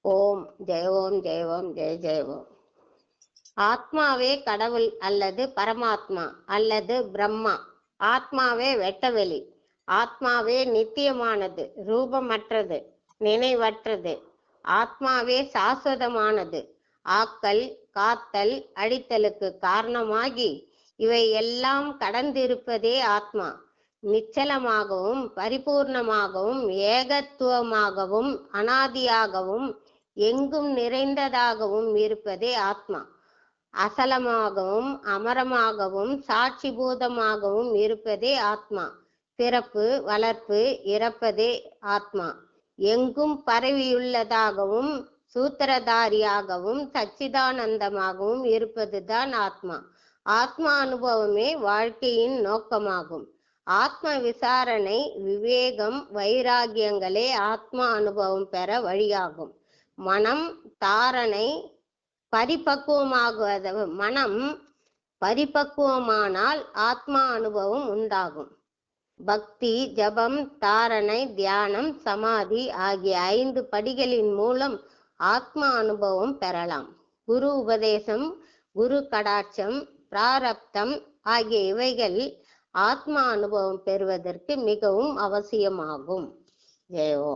ஓம் ஜெய ஓம் ஜெய ஓம் ஜெய ஜெய ஓம் ஆத்மாவே கடவுள் அல்லது பரமாத்மா அல்லது பிரம்மா. ஆத்மாவே வெட்டவெளி. ஆத்மாவே நித்தியமானது ரூபமற்றது நினைவற்றது. ஆத்மாவே சாஸ்வதமானது. ஆக்கல் காத்தல் அழித்தலுக்கு காரணமாகி இவை எல்லாம் கடந்திருப்பதே ஆத்மா. நிச்சலமாகவும் பரிபூர்ணமாகவும் ஏகத்துவமாகவும் அனாதியாகவும் எங்கும் நிறைந்ததாகவும் இருப்பதே ஆத்மா. அசலமாகவும் அமரமாகவும் சாட்சிபூதமாகவும் இருப்பதே ஆத்மா. பிறப்பு வளர்ப்பு இறப்பதே ஆத்மா. எங்கும் பரவியுள்ளதாகவும் சூத்திரதாரியாகவும் சச்சிதானந்தமாகவும் இருப்பதுதான் ஆத்மா. ஆத்மா அனுபவமே வாழ்க்கையின் நோக்கமாகும். ஆத்ம விசாரணை விவேகம் வைராகியங்களே ஆத்மா அனுபவம் பெற வழியாகும். மனம் தாரணை பரிபக்குவமாகுவது மனம் பரிபக்குவமானால் ஆத்மா அனுபவம் உண்டாகும். பக்தி ஜபம் தாரணை தியானம் சமாதி ஆகிய ஐந்து படிகளின் மூலம் ஆத்மா அனுபவம் பெறலாம். குரு உபதேசம் குரு கடாட்சம் பிராரப்தம் ஆகிய இவைகள் ஆத்மா அனுபவம் பெறுவதற்கு மிகவும் அவசியமாகும். ஜெயோ